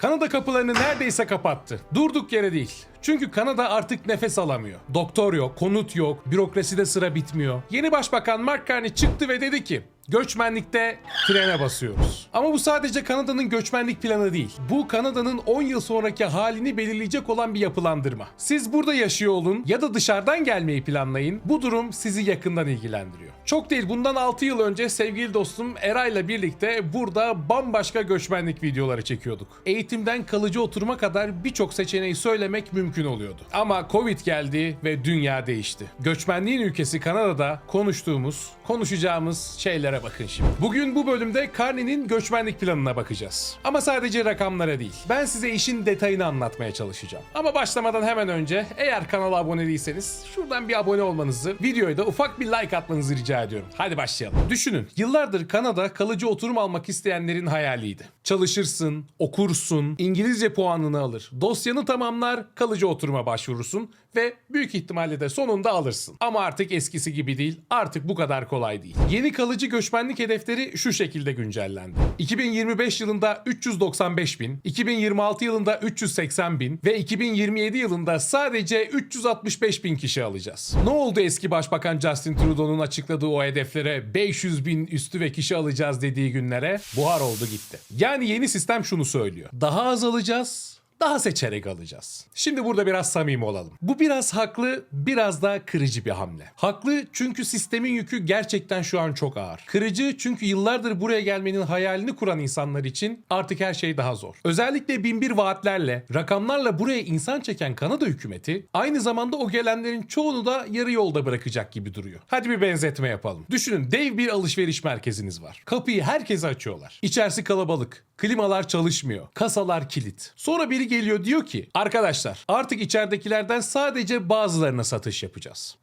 Kanada kapılarını neredeyse kapattı. Durduk yere değil. Çünkü Kanada artık nefes alamıyor. Doktor yok, konut yok, bürokraside sıra bitmiyor. Yeni başbakan Mark Carney çıktı ve dedi ki Göçmenlikte frene basıyoruz. Ama bu sadece Kanada'nın göçmenlik planı değil. Bu Kanada'nın 10 yıl sonraki halini belirleyecek olan bir yapılandırma. Siz burada yaşıyor olun ya da dışarıdan gelmeyi planlayın. Bu durum sizi yakından ilgilendiriyor. Çok değil bundan 6 yıl önce sevgili dostum Eray'la birlikte burada bambaşka göçmenlik videoları çekiyorduk. Eğitimden kalıcı oturuma kadar birçok seçeneği söylemek mümkün oluyordu. Ama Covid geldi ve dünya değişti. Göçmenliğin ülkesi Kanada'da konuştuğumuz, konuşacağımız şeylere bakın şimdi. Bugün bu bölümde Carney'nin göçmenlik planına bakacağız. Ama sadece rakamlara değil. Ben size işin detayını anlatmaya çalışacağım. Ama başlamadan hemen önce eğer kanala abone değilseniz şuradan bir abone olmanızı, videoya da ufak bir like atmanızı rica ediyorum. Hadi başlayalım. Düşünün, yıllardır Kanada kalıcı oturum almak isteyenlerin hayaliydi. Çalışırsın, okursun, İngilizce puanını alır, dosyanı tamamlar, kalıcı oturuma başvurursun ve büyük ihtimalle de sonunda alırsın. Ama artık eskisi gibi değil, artık bu kadar kolay değil. Yeni kalıcı göçmenlik hedefleri şu şekilde güncellendi. 2025 yılında 395 bin, 2026 yılında 380 bin ve 2027 yılında sadece 365 bin kişi alacağız. Ne oldu eski başbakan Justin Trudeau'nun açıkladığı o hedeflere 500 bin üstü ve kişi alacağız dediği günlere buhar oldu gitti. Yani yeni sistem şunu söylüyor. Daha az alacağız, daha seçerek alacağız. Şimdi burada biraz samimi olalım. Bu biraz haklı, biraz da kırıcı bir hamle. Haklı çünkü sistemin yükü gerçekten şu an çok ağır. Kırıcı çünkü yıllardır buraya gelmenin hayalini kuran insanlar için artık her şey daha zor. Özellikle binbir vaatlerle, rakamlarla buraya insan çeken Kanada hükümeti aynı zamanda o gelenlerin çoğunu da yarı yolda bırakacak gibi duruyor. Hadi bir benzetme yapalım. Düşünün dev bir alışveriş merkeziniz var. Kapıyı herkese açıyorlar. İçerisi kalabalık. Klimalar çalışmıyor. Kasalar kilit. Sonra biri geliyor diyor ki arkadaşlar artık içeridekilerden sadece bazılarına satış yapacağız.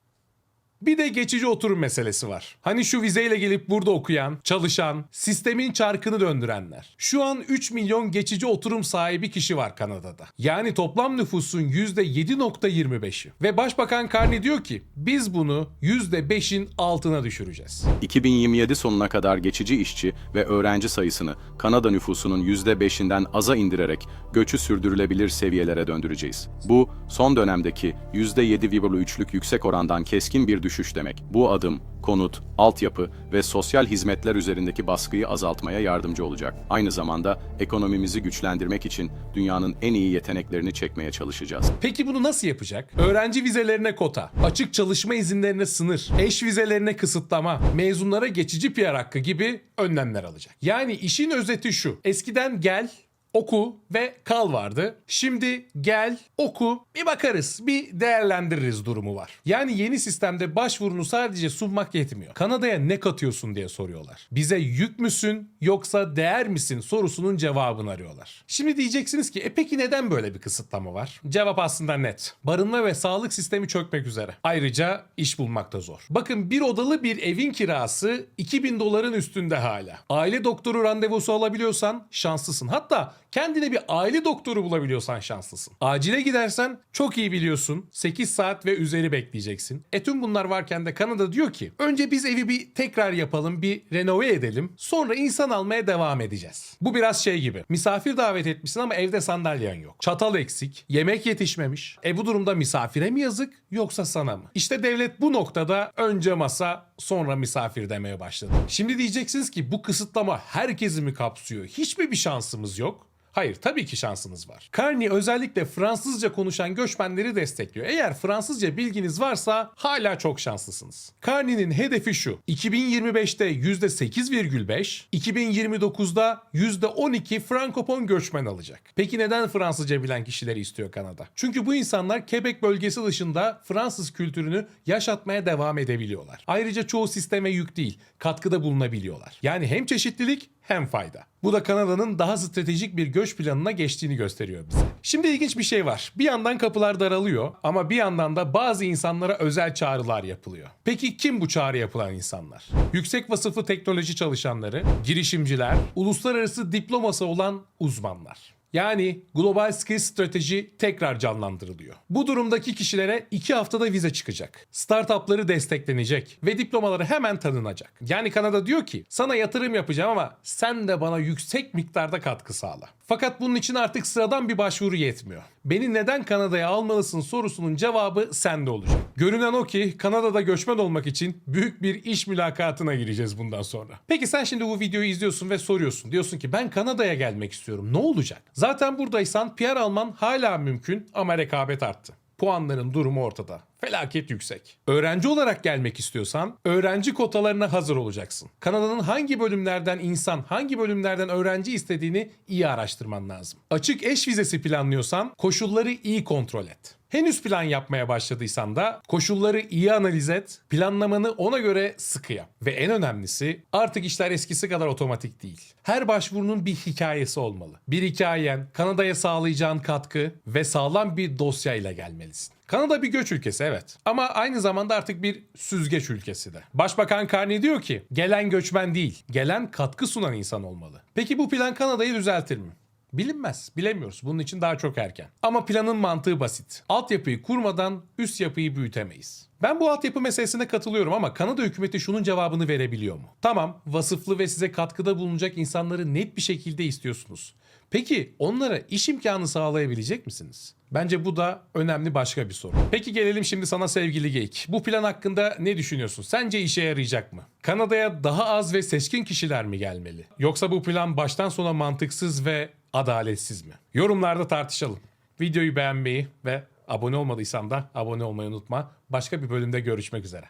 Bir de geçici oturum meselesi var. Hani şu vizeyle gelip burada okuyan, çalışan, sistemin çarkını döndürenler. Şu an 3 milyon geçici oturum sahibi kişi var Kanada'da. Yani toplam nüfusun %7.25'i. Ve Başbakan Carney diyor ki biz bunu %5'in altına düşüreceğiz. 2027 sonuna kadar geçici işçi ve öğrenci sayısını Kanada nüfusunun %5'inden aza indirerek göçü sürdürülebilir seviyelere döndüreceğiz. Bu, son dönemdeki %7,3'lük yüksek orandan keskin bir düşüş demek. Bu adım, konut, altyapı ve sosyal hizmetler üzerindeki baskıyı azaltmaya yardımcı olacak. Aynı zamanda ekonomimizi güçlendirmek için dünyanın en iyi yeteneklerini çekmeye çalışacağız. Peki bunu nasıl yapacak? Öğrenci vizelerine kota, açık çalışma izinlerine sınır, eş vizelerine kısıtlama, mezunlara geçici PR hakkı gibi önlemler alacak. Yani işin özeti şu. Eskiden gel, oku ve kal vardı. Şimdi gel, oku, bir bakarız, bir değerlendiririz durumu var. Yani yeni sistemde başvurunu sadece sunmak yetmiyor. Kanada'ya ne katıyorsun diye soruyorlar. Bize yük müsün yoksa değer misin sorusunun cevabını arıyorlar. Şimdi diyeceksiniz ki e peki neden böyle bir kısıtlama var? Cevap aslında net. Barınma ve sağlık sistemi çökmek üzere. Ayrıca iş bulmak da zor. Bakın bir odalı bir evin kirası 2000 doların üstünde hala. Aile doktoru randevusu alabiliyorsan şanslısın. Hatta kendine bir aile doktoru bulabiliyorsan şanslısın. Acile gidersen çok iyi biliyorsun 8 saat ve üzeri bekleyeceksin. E tüm bunlar varken de Kanada diyor ki önce biz evi bir tekrar yapalım bir renove edelim sonra insan almaya devam edeceğiz. Bu biraz şey gibi misafir davet etmişsin ama evde sandalyen yok. Çatal eksik, yemek yetişmemiş. E bu durumda misafire mi yazık yoksa sana mı? İşte devlet bu noktada önce masa sonra misafir demeye başladı. Şimdi diyeceksiniz ki bu kısıtlama herkesi mi kapsıyor? Hiç mi bir şansımız yok? Hayır tabii ki şansınız var. Carney özellikle Fransızca konuşan göçmenleri destekliyor. Eğer Fransızca bilginiz varsa hala çok şanslısınız. Carney'nin hedefi şu. 2025'te %8,5, 2029'da %12 Frankopon göçmen alacak. Peki neden Fransızca bilen kişileri istiyor Kanada? Çünkü bu insanlar Quebec bölgesi dışında Fransız kültürünü yaşatmaya devam edebiliyorlar. Ayrıca çoğu sisteme yük değil, katkıda bulunabiliyorlar. Yani hem çeşitlilik hem fayda. Bu da Kanada'nın daha stratejik bir göç planına geçtiğini gösteriyor bize. Şimdi ilginç bir şey var. Bir yandan kapılar daralıyor ama bir yandan da bazı insanlara özel çağrılar yapılıyor. Peki kim bu çağrı yapılan insanlar? Yüksek vasıflı teknoloji çalışanları, girişimciler, uluslararası diploması olan uzmanlar. Yani global skill strateji tekrar canlandırılıyor. Bu durumdaki kişilere 2 haftada vize çıkacak. Startupları desteklenecek ve diplomaları hemen tanınacak. Yani Kanada diyor ki sana yatırım yapacağım ama sen de bana yüksek miktarda katkı sağla. Fakat bunun için artık sıradan bir başvuru yetmiyor. Beni neden Kanada'ya almalısın sorusunun cevabı sende olacak. Görünen o ki Kanada'da göçmen olmak için büyük bir iş mülakatına gireceğiz bundan sonra. Peki sen şimdi bu videoyu izliyorsun ve soruyorsun. Diyorsun ki ben Kanada'ya gelmek istiyorum. Ne olacak? Zaten buradaysan PR alman hala mümkün ama rekabet arttı. Puanların durumu ortada. Felaket yüksek. Öğrenci olarak gelmek istiyorsan öğrenci kotalarına hazır olacaksın. Kanada'nın hangi bölümlerden insan, hangi bölümlerden öğrenci istediğini iyi araştırman lazım. Açık eş vizesi planlıyorsan koşulları iyi kontrol et. Henüz plan yapmaya başladıysan da koşulları iyi analiz et, planlamanı ona göre sıkı yap. Ve en önemlisi artık işler eskisi kadar otomatik değil. Her başvurunun bir hikayesi olmalı. Bir hikayen, Kanada'ya sağlayacağın katkı ve sağlam bir dosyayla gelmelisin. Kanada bir göç ülkesi evet ama aynı zamanda artık bir süzgeç ülkesi de. Başbakan Carney diyor ki gelen göçmen değil, gelen katkı sunan insan olmalı. Peki bu plan Kanada'yı düzeltir mi? Bilinmez, bilemiyoruz. Bunun için daha çok erken. Ama planın mantığı basit. Altyapıyı kurmadan üst yapıyı büyütemeyiz. Ben bu altyapı meselesine katılıyorum ama Kanada hükümeti şunun cevabını verebiliyor mu? Tamam, vasıflı ve size katkıda bulunacak insanları net bir şekilde istiyorsunuz. Peki onlara iş imkanı sağlayabilecek misiniz? Bence bu da önemli başka bir soru. Peki gelelim şimdi sana sevgili Geyik. Bu plan hakkında ne düşünüyorsun? Sence işe yarayacak mı? Kanada'ya daha az ve seçkin kişiler mi gelmeli? Yoksa bu plan baştan sona mantıksız ve adaletsiz mi? Yorumlarda tartışalım. Videoyu beğenmeyi ve abone olmadıysan da abone olmayı unutma. Başka bir bölümde görüşmek üzere.